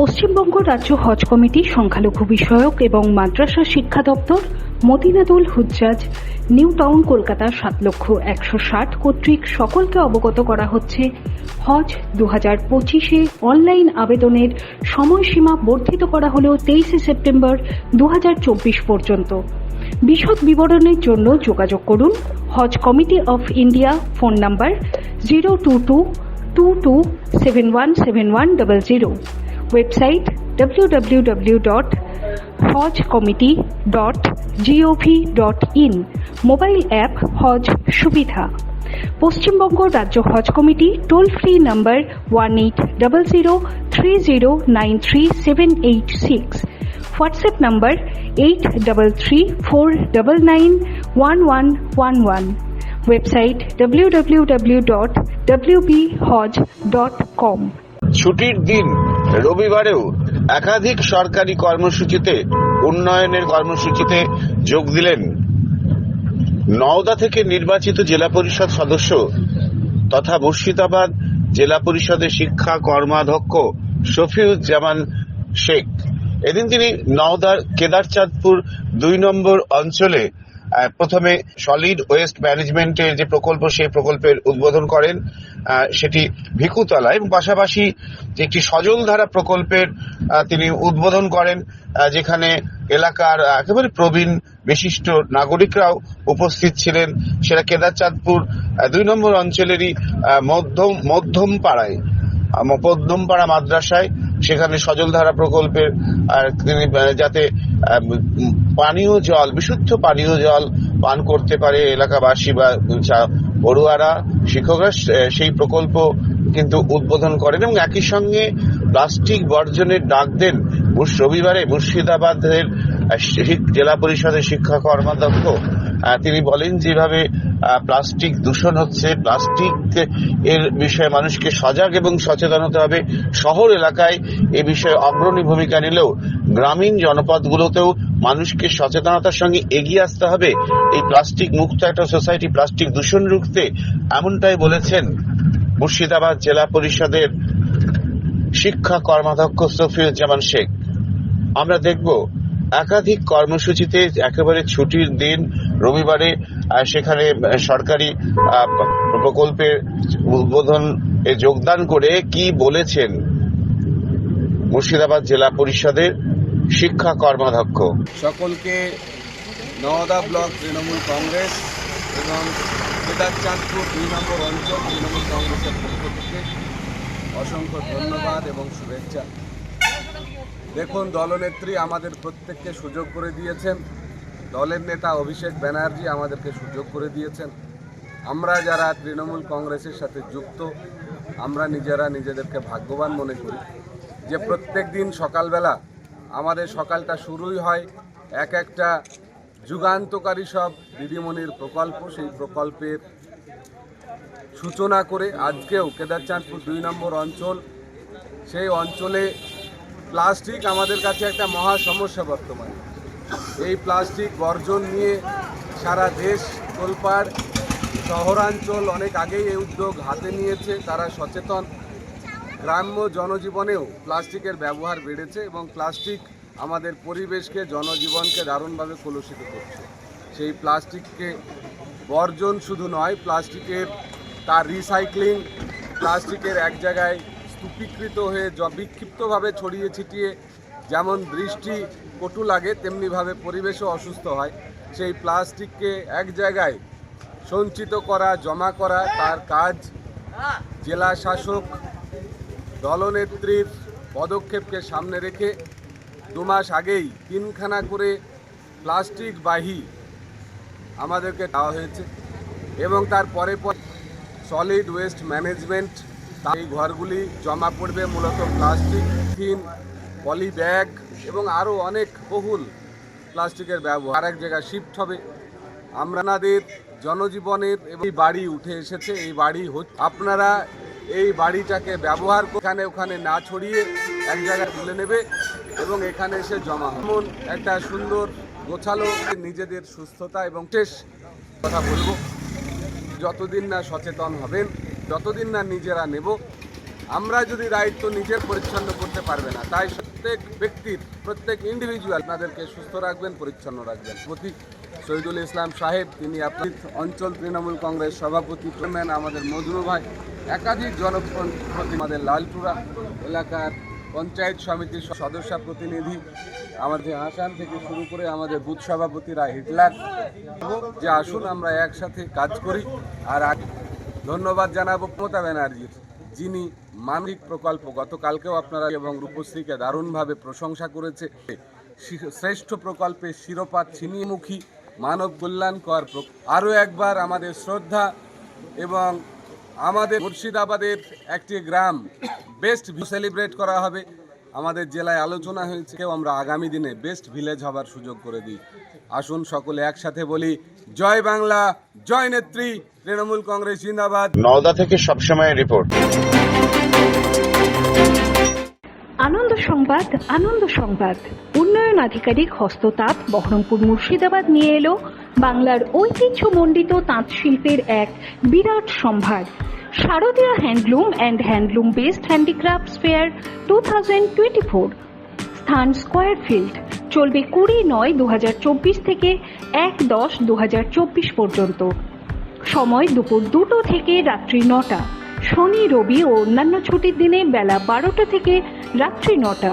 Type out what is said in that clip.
পশ্চিমবঙ্গ রাজ্য হজ কমিটি সংখ্যালঘু বিষয়ক এবং মাদ্রাসা শিক্ষা দপ্তর মদিনাদুল হুজ্জাজ, নিউ টাউন কলকাতা সাত লক্ষ একশো ষাট কর্তৃক সকলকে অবগত করা হচ্ছে। হজ দু হাজার পঁচিশে অনলাইন আবেদনের সময়সীমা বর্ধিত করা হলেও তেইশে সেপ্টেম্বর দু হাজার চব্বিশ পর্যন্ত। বিশদ বিবরণের জন্য যোগাযোগ করুন Haj committee of India phone number zero two two two two seven one seven one double zero. Website www.hajcommittee.gov.in mobile app Haj সুবিধা পশ্চিমবঙ্গ রাজ্য Haj committee toll free number one eight double zero three zero nine three seven eight six WhatsApp number eight double three four double nine one one one one website www.wbhoj.com ছুটির দিন রবিবারেও একাধিক সরকারি কর্মসূচিতে, উন্নয়নের কর্মসূচিতে যোগ দিলেন নওদা থেকে নির্বাচিত জেলা পরিষদ সদস্য তথা মুর্শিদাবাদ জেলা পরিষদের শিক্ষা কর্মাধ্যক্ষ শফিউজ্জামান শেখ। এদিন তিনি নওদার কেদারচাঁদপুর দুই নম্বর অঞ্চলে প্রথমে সলিড ওয়েস্ট ম্যানেজমেন্টের যে প্রকল্প, সেই প্রকল্পের উদ্বোধন করেন সেটি ভিকুতলা এবং পাশাপাশি একটি সজলধারা প্রকল্পের তিনি উদ্বোধন করেন যেখানে এলাকার একেবারে প্রবীণ বিশিষ্ট নাগরিকরাও উপস্থিত ছিলেন। সেটা কেদারচাঁদপুর দুই নম্বর অঞ্চলেরই মধ্যম মধ্যম পাড়ায় মধ্যমপাড়া মাদ্রাসায় সেখানে সজলধারা প্রকল্পের তিনি যাতে পানীয় জল, বিশুদ্ধ পানীয় জল পান করতে পারে এলাকাবাসী বা পড়ুয়ারা, শিক্ষকরা সেই প্রকল্প কিন্তু উদ্বোধন করেন এবং একই সঙ্গে প্লাস্টিক বর্জনের ডাক দেন রবিবারে মুর্শিদাবাদের জেলা পরিষদের শিক্ষা কর্মাধ্যক্ষ। তিনি বলেন যেভাবে প্লাস্টিক দূষণ হচ্ছে। প্লাস্টিক এর বিষয়ে মানুষকে সজাগ এবং সচেতন হতে হবে। শহর এলাকায় এ বিষয়ে অগ্রণী ভূমিকা নিলেও গ্রামীণ জনপদগুলোতেও মানুষকে সচেতনতার সঙ্গে এগিয়ে আসতে হবে। এই প্লাস্টিক মুক্ত একটা সোসাইটি প্লাস্টিক দূষণ রুখতে এমনটাই বলেছেন মুর্শিদাবাদ জেলা পরিষদের শিক্ষা কর্মাধ্যক্ষ সফিউজ্জামান শেখ। আমরা দেখব একাধিক কর্মসূচিতে একেবারে ছুটির দিন রবিবারে সেখানে সরকারি প্রকল্পের উদ্বোধন যোগদান করে কি বলেছেন মুর্শিদাবাদ জেলা পরিষদের শিক্ষা কর্মাধ্যক্ষ? সকলকে নওদা ব্লক তৃণমূল কংগ্রেস এবং কেদারচাঁদপুর দুই নম্বর অঞ্চল তৃণমূল কংগ্রেসের পক্ষ থেকে অসংখ্য ধন্যবাদ এবং শুভেচ্ছা। দেখুন, দলনেত্রী আমাদের প্রত্যেককে সুযোগ করে দিয়েছেন। দলের নেতা অভিষেক ব্যানার্জি আমাদেরকে সুযোগ করে দিয়েছেন। আমরা যারা তৃণমূল কংগ্রেসের সাথে যুক্ত, আমরা নিজেরা নিজেদেরকে ভাগ্যবান মনে করি যে প্রত্যেক দিন সকালবেলা আমাদের সকালটা শুরুই হয় এক একটা যুগান্তকারী সব দিদিমণির প্রকল্প। সেই প্রকল্পের সূচনা করে আজকেও কেদারচাঁদপুর দুই নম্বর অঞ্চল, সেই অঞ্চলে প্লাস্টিক আমাদের কাছে একটা মহা সমস্যা বর্তমানে। এই প্লাস্টিক বর্জন নিয়ে সারা দেশ তোলপাড় শহরাঞ্চল অনেক আগেই এই উদ্যোগ হাতে নিয়েছে। তারা সচেতন। গ্রাম্য জনজীবনেও প্লাস্টিকের ব্যবহার বেড়েছে এবং প্লাস্টিক আমাদের পরিবেশকে, জনজীবনকে দারুণভাবে কলুষিত করছে। সেই প্লাস্টিককে বর্জন শুধু নয়, প্লাস্টিকের তার রিসাইক্লিং প্লাস্টিকের এক জায়গায় স্তূপীকৃত হয়ে বিক্ষিপ্তভাবে ছড়িয়ে ছিটিয়ে যেমন দৃষ্টি কটু লাগে, তেমনিভাবে পরিবেশও অসুস্থ হয়। সেই প্লাস্টিককে এক জায়গায় সঞ্চিত করা, জমা করা, তার কাজ জেলা শাসক, দলনেত্রীর পদক্ষেপকে সামনে রেখে দু মাস আগেই তিনখানা করে প্লাস্টিক বাহী আমাদেরকে দেওয়া হয়েছে এবং তার পরে পর সলিড ওয়েস্ট ম্যানেজমেন্ট এই ঘরগুলি জমা পড়বে মূলত প্লাস্টিক থিন পলি ব্যাগ এবং আরও অনেক বহুল প্লাস্টিকের ব্যবহার। আরেক জায়গায় শিফট হবে। আমরানাদের জনজীবনের এই বাড়ি উঠে এসেছে। এই বাড়ি আপনারা এই বাড়িটাকে ব্যবহার এখানে ওখানে না ছড়িয়ে এক জায়গায় তুলে নেবে এবং এখানে এসে জমা এমন একটা সুন্দর, গোছালো নিজেদের সুস্থতা এবং শেষ কথা বলব। যতদিন না সচেতন হবেন যতদিন না নিজেরা নেব, আমরা যদি দায়িত্ব নিজের পরিচ্ছন্ন করতে পারবে না, তাই প্রত্যেক ব্যক্তির, প্রত্যেক ইন্ডিভিজুয়াল আপনাদেরকে সুস্থ রাখবেন, পরিচ্ছন্ন রাখবেন। প্রতি শহীদুল ইসলাম সাহেব, তিনি আপনার অঞ্চল তৃণমূল কংগ্রেস সভাপতি চেয়ারম্যান আমাদের মজনু ভাই, একাধিক জনপ্রতিনিধি আমাদের লালপুরা এলাকার পঞ্চায়েত সমিতির সদস্য প্রতিনিধি, আমাদের আসাম থেকে শুরু করে আমাদের বুথ সভাপতিরা হিটলার, যে আসুন আমরা একসাথে কাজ করি, আর ধন্যবাদ জানাব মমতা ব্যানার্জির, যিনি মানবিক প্রকল্প গতকালকেও আপনারা এবং রূপশ্রীকে দারুণভাবে প্রশংসা করেছে। শ্রেষ্ঠ প্রকল্পের শিরোপা ছিনিমুখী মানব কল্যাণকর আরও একবার আমাদের শ্রদ্ধা এবং আমাদের মুর্শিদাবাদের একটি গ্রাম, বেস্ট সেলিব্রেট করা হবে। আমাদের জেলায় আলোচনা হয়েছে কেউ আমরা আগামী দিনে বেস্ট ভিলেজ হবার সুযোগ করে দিই। আসুন সকলে একসাথে বলি জয় বাংলা জয় নেত্রী তৃণমূল কংগ্রেস জিন্দাবাদ। নওদা থেকে সবসময় রিপোর্ট আনন্দ সংবাদ আনন্দ সংবাদ। উন্নয়ন আধিকারিক হস্ততাঁত বহরমপুর মুর্শিদাবাদ নিয়ে এলো বাংলার ঐতিহ্যমণ্ডিত তাঁত শিল্পের এক বিরাট সম্ভার। শারদীয় handloom and handloom based handicrafts fair two thousand twenty four স্থান স্কোয়ার ফিল্ড। চলবে কুড়ি নয় দু থেকে এক দশ দু পর্যন্ত। সময় দুপুর দুটো থেকে রাত্রি নটা। শনি, রবি ও অন্যান্য ছুটির দিনে বেলা বারোটা থেকে রাত্রি নটা।